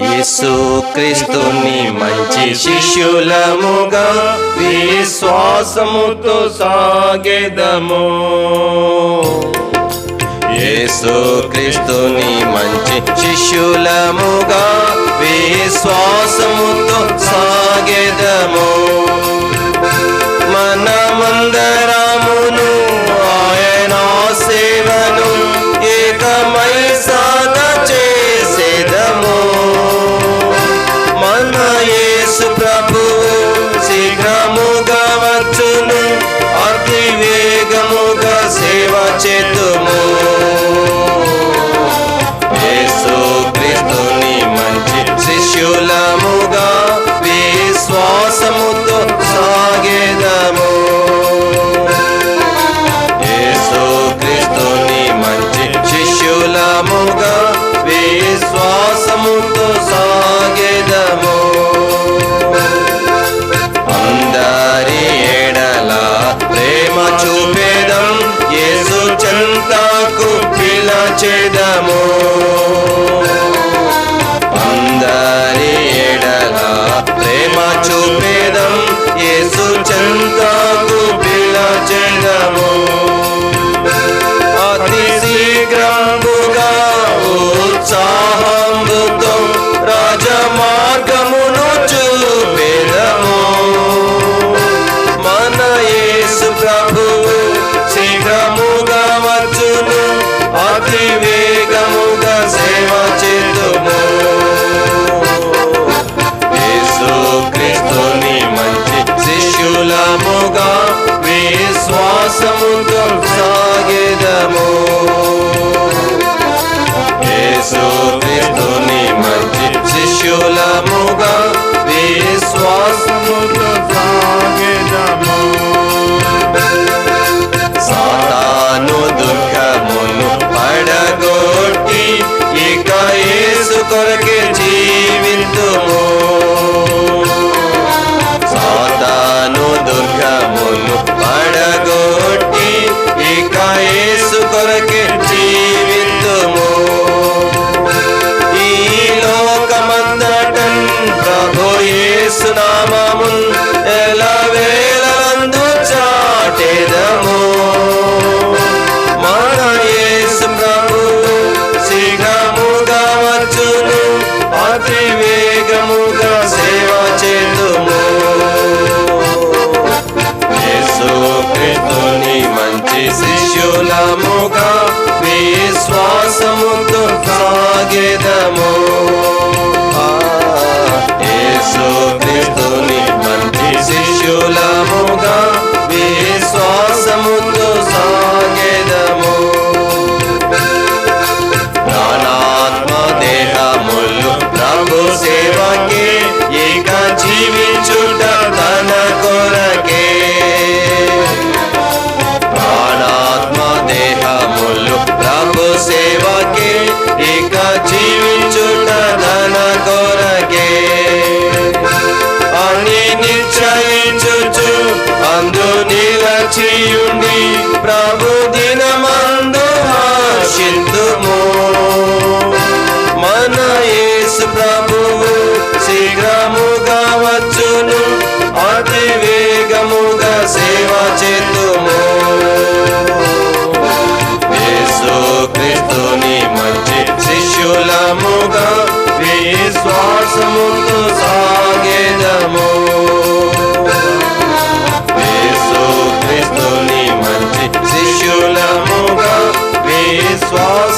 యేసు క్రీస్తుని మంచి శిష్యులముగా విశ్వాసముతో సాగెదము. ఏసు క్రీస్తుని మంచి శిష్యులముగా విశ్వా চেয়ে coração dançar. trouble. রসুলা ప్రభు దినమందు హర్షిద్దుము మన యేసు ప్రభువు శీఘ్రముగా వచ్చును అతి వేగముగా సేవ చేద్దుము యేసు క్రీస్తుని మంచి శిష్యులముగా విశ్వాసముతో సా Só